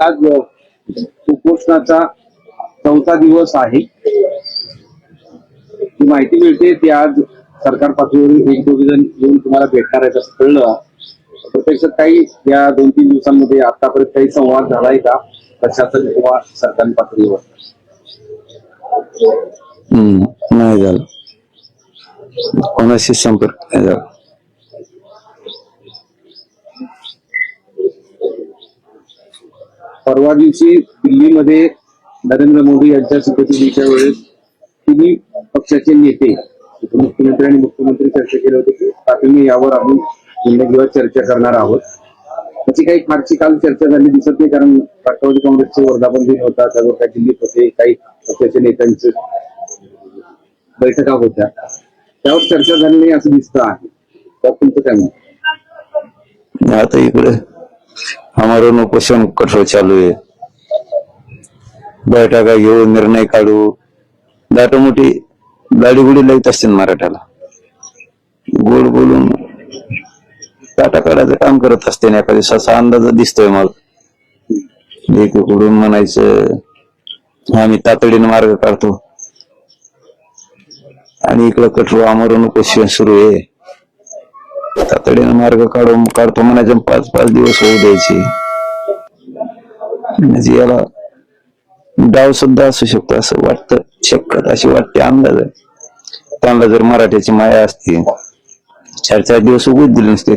आज उपोषणाचा चौथा दिवस आहे. जी माहिती मिळते ती आज सरकार पातळीवरून एक दोघे जण येऊन तुम्हाला भेटणार आहेत असं कळलं. प्रत्यक्षात काही या दोन तीन दिवसांमध्ये आतापर्यंत काही संवाद झालाय का? प्रशासन किंवा सरकारी पातळीवर? हम्म नाही झालं. कोणाशी संपर्क नाही झाला. परवा दिवशी दिल्लीमध्ये नरेंद्र मोदी यांच्या शपथविधीच्या वेळेस तिन्ही पक्षाचे नेते उपमुख्यमंत्री आणि मुख्यमंत्री चर्चा केले होते की तातडीने यावर आम्ही निर्णय घेऊन चर्चा करणार आहोत. त्याची काही फारशी काल चर्चा झाली दिसत नाही कारण राष्ट्रवादी काँग्रेसचे वर्धापन दिन होता त्यावर काही दिल्लीत होते काही पक्षाच्या नेत्यांचे बैठका होत्या. त्यावर चर्चा झाली नाही असं दिसतं आहे. तर तुमचं काय मत? आता इकडे हमारे उपोषण कठोर चालू आहे बैठका घेऊ निर्णय काढू। दाट मोठी गाडीगुडी लाईत असते मराठ्याला गोड बोलून टाटा काढायचं काम करत असते ना एका दिवसाचा अंदाज दिसतोय मग एकीकडून म्हणायचं आम्ही तातडीने मार्ग काढतो. आणि इकडं कठोर आमरण उपोषण सुरू आहे. तातडीने मार्ग काढून काढतो म्हणायचे पाच पाच दिवस होऊ द्यायचे. म्हणजे याला डाव सुद्धा असू शकतो असं वाटतं शक्यत अशी वाटते अंदाज. आहे त्यांना जर मराठीची माया असती चार चार दिवस उगूच दिले नसते.